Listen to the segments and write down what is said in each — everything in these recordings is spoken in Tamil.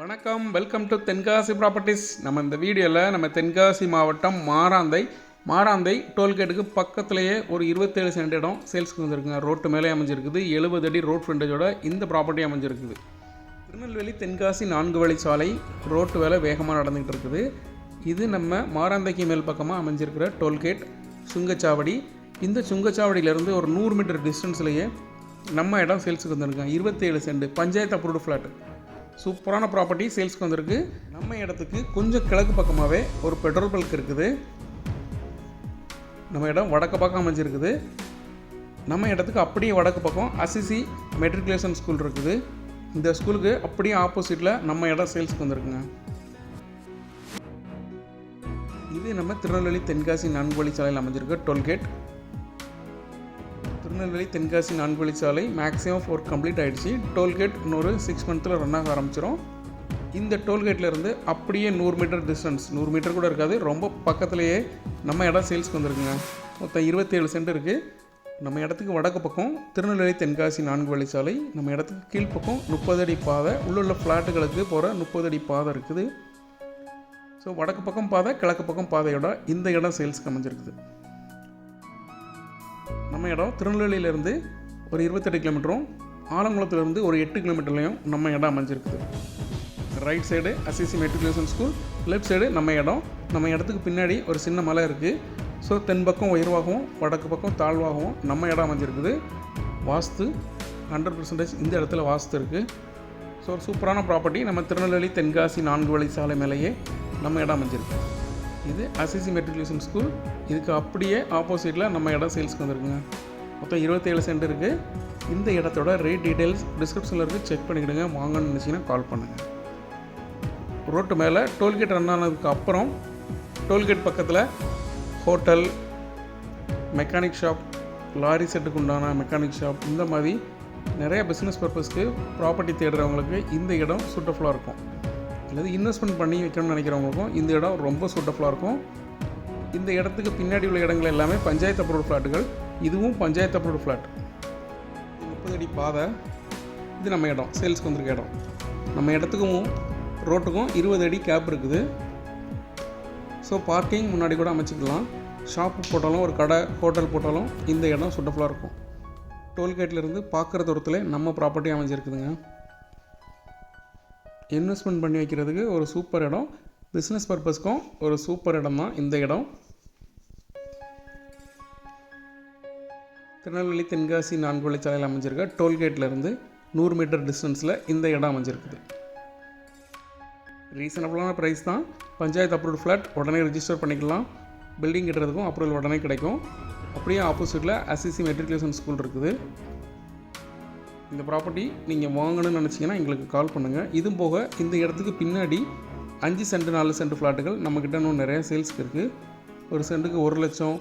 வணக்கம். வெல்கம் டு தென்காசி ப்ராப்பர்ட்டிஸ் நம்ம இந்த வீடியோவில் நம்ம தென்காசி மாவட்டம் மாராந்தை மாராந்தை டோல்கேட்டுக்கு பக்கத்துலேயே ஒரு இருபத்தேழு சென்ட் இடம் சேல்ஸ்க்கு வந்துருக்குங்க. ரோட்டு மேலே அமைஞ்சிருக்குது. எழுபது அடி ரோட் ஃப்ரண்டேஜோட இந்த ப்ராப்பர்ட்டி அமைஞ்சிருக்குது. திருநெல்வேலி தென்காசி நான்கு வழி சாலை ரோட்டு வேலை வேகமாக நடந்துகிட்டு இருக்குது. இது நம்ம மாராந்தைக்கு மேல் பக்கமாக அமைஞ்சிருக்கிற டோல்கேட் சுங்கச்சாவடி. இந்த சுங்கச்சாவடியிலேருந்து ஒரு நூறு மீட்டர் டிஸ்டன்ஸ்லேயே நம்ம இடம் சேல்ஸுக்கு வந்திருக்கோம் இருபத்தேழு சென்ட். பஞ்சாயத்து அப்ரூவ்டு ஃப்ளாட்டு சூப்பரான ப்ராப்பர்ட்டி சேல்ஸ்க்கு வந்திருக்கு. நம்ம இடத்துக்கு கொஞ்சம் கிழக்கு பக்கமாகவே ஒரு பெட்ரோல் பல்க் இருக்குது. நம்ம இடம் வடக்கு பக்கம் அமைஞ்சிருக்குது. நம்ம இடத்துக்கு அப்படியே வடக்கு பக்கம் அசிசி மெட்ரிகுலேஷன் ஸ்கூல் இருக்குது. இந்த ஸ்கூலுக்கு அப்படியே ஆப்போசிட்டில் நம்ம இடம் சேல்ஸ்க்கு வந்திருக்குங்க. இது நம்ம திருநெல்வேலி தென்காசி நான்கு வழி சாலையில் அமைஞ்சிருக்கு டோல்கேட் திருநெல்வேலி தென்காசி நான்கு வழி சாலை மேக்ஸிமம் ஃபோர் கம்ப்ளீட் ஆகிடுச்சு டோல்கேட் இன்னொரு சிக்ஸ் மந்த்தில் ரன் ஆக ஆரம்பிச்சிடும் இந்த டோல்கேட்லேருந்து அப்படியே நூறு மீட்டர் டிஸ்டன்ஸ் நூறு மீட்டர் கூட இருக்காது. ரொம்ப பக்கத்துலேயே நம்ம இடம் சேல்ஸ்க்கு வந்திருக்குங்க. மொத்தம் இருபத்தேழு சென்ட் இருக்குது நம்ம இடத்துக்கு வடக்கு பக்கம் திருநெல்வேலி தென்காசி நான்கு வழி சாலை நம்ம இடத்துக்கு கீழ்ப்பக்கம் முப்பது அடி பாதை உள்ள ஃப்ளாட்டுகளுக்கு போகிற முப்பது அடி பாதை இருக்குது. ஸோ வடக்கு பக்கம் பாதை கிழக்கு பக்கம் பாதையோட இந்த இடம் சேல்ஸ்க்கு அமைஞ்சிருக்குது. நம்ம இடம் திருநெல்வேலியிலேருந்து ஒரு இருபத்தெட்டு கிலோமீட்டரும் ஆலங்குளத்துலேருந்து ஒரு எட்டு கிலோமீட்டர்லையும் நம்ம இடம் அமைஞ்சிருக்குது. Right side Assisi matriculation school left side நம்ம இடம். நம்ம இடத்துக்கு பின்னாடி ஒரு சின்ன மலை இருக்குது ஸோ தென் பக்கம் உயர்வாகவும் வடக்கு பக்கம் தாழ்வாகவும் நம்ம இடம் அமைஞ்சிருக்குது. வாஸ்து ஹண்ட்ரட் பர்சன்டேஜ் இந்த இடத்துல வாஸ்து இருக்குது ஸோ ஒரு சூப்பரான ப்ராப்பர்ட்டி நம்ம திருநெல்வேலி தென்காசி நான்கு வழி சாலை மேலேயே நம்ம இடம் அமைஞ்சிருக்கு. இது அசிசி மெட்ரிகுலேஷன் ஸ்கூல் இதுக்கு அப்படியே ஆப்போசிட்டில் நம்ம இடம் சேல்ஸ்க்கு வந்துருக்குங்க. மொத்தம் இருபத்தேழு சென்ட் இருக்குது இந்த இடத்தோட ரேட் டீட்டெயில்ஸ் டிஸ்கிரிப்ஷனில் இருக்குது செக் பண்ணிக்கிடுங்க. வாங்கன்னு நினச்சிங்கன்னா கால் பண்ணுங்கள் ரோட்டு மேலே டோல்கேட் ரன் ஆனதுக்கு அப்புறம் டோல்கேட் பக்கத்தில் ஹோட்டல் மெக்கானிக் ஷாப் லாரி செட்டுக்கு உண்டான மெக்கானிக் ஷாப் இந்த மாதிரி நிறைய பிஸ்னஸ் பர்பஸ்க்கு ப்ராப்பர்ட்டி தேடுறவங்களுக்கு இந்த இடம் சூட்டஃபுல்லாக இருக்கும். அல்லது இன்வெஸ்ட்மெண்ட் பண்ணி வைக்கணும்னு நினைக்கிறவங்களுக்கும் இந்த இடம் ரொம்ப சூட்டஃபுல்லாக இருக்கும். இந்த இடத்துக்கு பின்னாடி உள்ள இடங்கள் எல்லாமே பஞ்சாயத்து அப்ரூவ் ஃப்ளாட்டுகள் இதுவும் பஞ்சாயத்து அப்ரூவ் ஃப்ளாட் முப்பது அடி பாதை. இது நம்ம இடம் சேல்ஸ்க்கு வந்திருக்க இடம். நம்ம இடத்துக்கும் ரோட்டுக்கும் இருபது அடி கேப் இருக்குது. ஸோ பார்க்கிங் முன்னாடி கூட அமைச்சிக்கலாம். ஷாப்பு போட்டாலும் ஒரு கடை ஹோட்டல் போட்டாலும் இந்த இடம் சுட்டஃபுல்லாக இருக்கும். டோல்கேட்லேருந்து பார்க்குற தூரத்தில் நம்ம ப்ராப்பர்ட்டி அமைஞ்சிருக்குதுங்க. இன்வெஸ்ட்மெண்ட் பண்ணி வைக்கிறதுக்கு ஒரு சூப்பர் இடம். பிஸ்னஸ் பர்பஸ்க்கும் ஒரு சூப்பர் இடம் தான் இந்த இடம். திருநெல்வேலி தென்காசி நான்கு வழிச்சாலையில் அமைஞ்சிருக்க டோல்கேட்லேருந்து நூறு மீட்டர் டிஸ்டன்ஸில் இந்த இடம் அமைஞ்சிருக்குது. ரீசனபிளான ப்ரைஸ் தான். பஞ்சாயத்து அப்ரூவ் ஃப்ளாட் உடனே ரிஜிஸ்டர் பண்ணிக்கலாம். பில்டிங் கட்டுறதுக்கும் அப்ரூவல் உடனே கிடைக்கும். அப்படியே ஆப்போசிட்டில் அசிசி மெட்ரிகுலேஷன் ஸ்கூல் இருக்குது. இந்த ப்ராப்பர்ட்டி நீங்கள் வாங்கணும்னு நினச்சிங்கன்னா எங்களுக்கு கால் பண்ணுங்கள் இதுவும் போக இந்த இடத்துக்கு பின்னாடி அஞ்சு சென்ட் நாலு சென்ட் ஃப்ளாட்டுகள் நம்மக்கிட்ட இன்னும் நிறைய சேல்ஸ்க்கு இருக்குது ஒரு சென்ட்டுக்கு ஒரு லட்சம்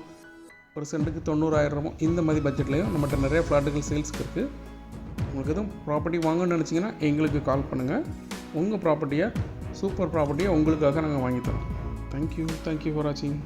ஒரு சென்ட்டுக்கு தொண்ணூறாயிரமோ இந்த மாதிரி பட்ஜெட்லேயும் நம்மகிட்ட நிறைய ஃப்ளாட்டுகள் சேல்ஸ்க்கு இருக்குது உங்களுக்கு எதுவும் ப்ராப்பர்ட்டி வாங்கணும்னு நினச்சிங்கன்னா எங்களுக்கு கால் பண்ணுங்கள் உங்கள் ப்ராப்பர்ட்டியை சூப்பர் ப்ராப்பர்ட்டியை உங்களுக்காக நாங்கள் வாங்கி தரோம். தேங்க்யூ தேங்க்யூ ஃபார் வாட்சிங்